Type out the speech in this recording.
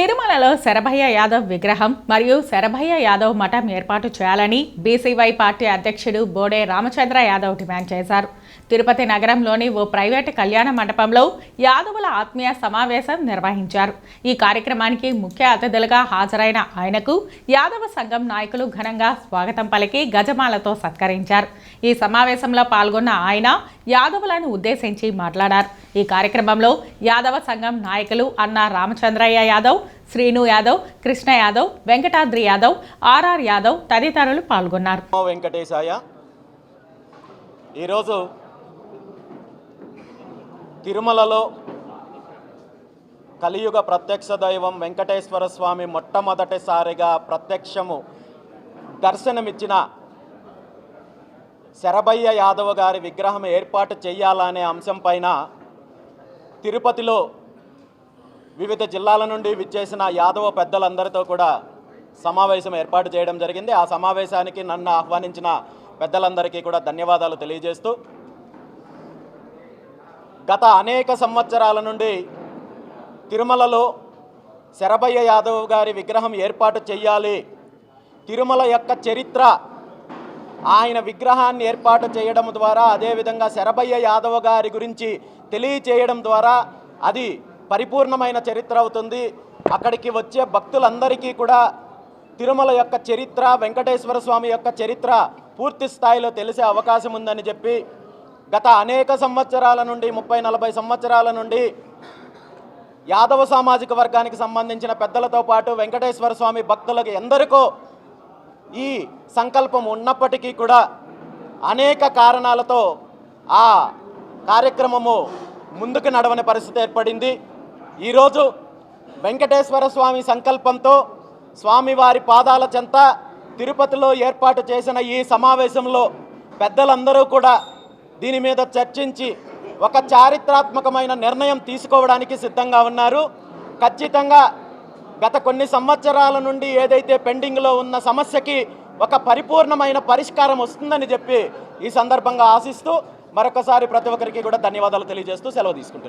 తిరుమలలో శరభయ్య యాదవ్ విగ్రహం మరియు శరభయ్య యాదవ్ మఠం ఏర్పాటు చేయాలని బీసీవై పార్టీ అధ్యక్షుడు బోడే రామచంద్ర యాదవ్ డిమాండ్ చేశారు. తిరుపతి నగరంలోని ఓ ప్రైవేటు కళ్యాణ మండపంలో యాదవుల ఆత్మీయ సమావేశం నిర్వహించారు. ఈ కార్యక్రమానికి ముఖ్య అతిథులుగా హాజరైన ఆయనకు యాదవ సంఘం నాయకులు ఘనంగా స్వాగతం పలికి గజమాలతో సత్కరించారు. ఈ సమావేశంలో పాల్గొన్న ఆయన యాదవులను ఉద్దేశించి మాట్లాడారు. ఈ కార్యక్రమంలో యాదవ సంఘం నాయకులు అన్న రామచంద్రయ్య యాదవ్ శ్రీను యాదవ్ కృష్ణ యాదవ్ వెంకటాద్రి యాదవ్ ఆర్ఆర్ యాదవ్ తదితరులు పాల్గొన్నారు. వెంకటేశాయ ఈరోజు తిరుమలలో కలియుగ ప్రత్యక్ష దైవం వెంకటేశ్వర స్వామి మొట్టమొదటిసారిగా ప్రత్యక్షము దర్శనమిచ్చిన శరభయ్య యాదవ్ గారి విగ్రహం ఏర్పాటు చేయాలనే అంశం పైన తిరుపతిలో వివిధ జిల్లాల నుండి విచ్చేసిన యాదవ పెద్దలందరితో కూడా సమావేశం ఏర్పాటు చేయడం జరిగింది. ఆ సమావేశానికి నన్ను ఆహ్వానించిన పెద్దలందరికీ కూడా ధన్యవాదాలు తెలియజేస్తూ గత అనేక సంవత్సరాల నుండి తిరుమలలో శరభయ్య యాదవ్ గారి విగ్రహం ఏర్పాటు చేయాలి తిరుమల యొక్క చరిత్ర ఆయన విగ్రహాన్ని ఏర్పాటు చేయడం ద్వారా అదేవిధంగా శరభయ్య యాదవ్ గారి గురించి తెలియచేయడం ద్వారా అది పరిపూర్ణమైన చరిత్ర అవుతుంది. అక్కడికి వచ్చే భక్తులందరికీ కూడా తిరుమల యొక్క చరిత్ర వెంకటేశ్వర స్వామి యొక్క చరిత్ర పూర్తి స్థాయిలో తెలిసే అవకాశం ఉందని చెప్పి గత అనేక సంవత్సరాల నుండి ముప్పై నలభై సంవత్సరాల నుండి యాదవ సామాజిక వర్గానికి సంబంధించిన పెద్దలతో పాటు వెంకటేశ్వర స్వామి భక్తులకు ఎందరికో ఈ సంకల్పం ఉన్నప్పటికీ కూడా అనేక కారణాలతో ఆ కార్యక్రమము ముందుకు నడవని పరిస్థితి ఏర్పడింది. ఈరోజు వెంకటేశ్వర స్వామి సంకల్పంతో స్వామివారి పాదాల చెంత తిరుపతిలో ఏర్పాటు చేసిన ఈ సమావేశంలో పెద్దలందరూ కూడా దీని మీద చర్చించి ఒక చారిత్రాత్మకమైన నిర్ణయం తీసుకోవడానికి సిద్ధంగా ఉన్నారు. ఖచ్చితంగా గత కొన్ని సంవత్సరాల నుండి ఏదైతే పెండింగ్లో ఉన్న సమస్యకి ఒక పరిపూర్ణమైన పరిష్కారం వస్తుందని చెప్పి ఈ సందర్భంగా ఆశిస్తూ మరొకసారి ప్రతి ఒక్కరికి కూడా ధన్యవాదాలు తెలియజేస్తూ సెలవు తీసుకుంటున్నాను.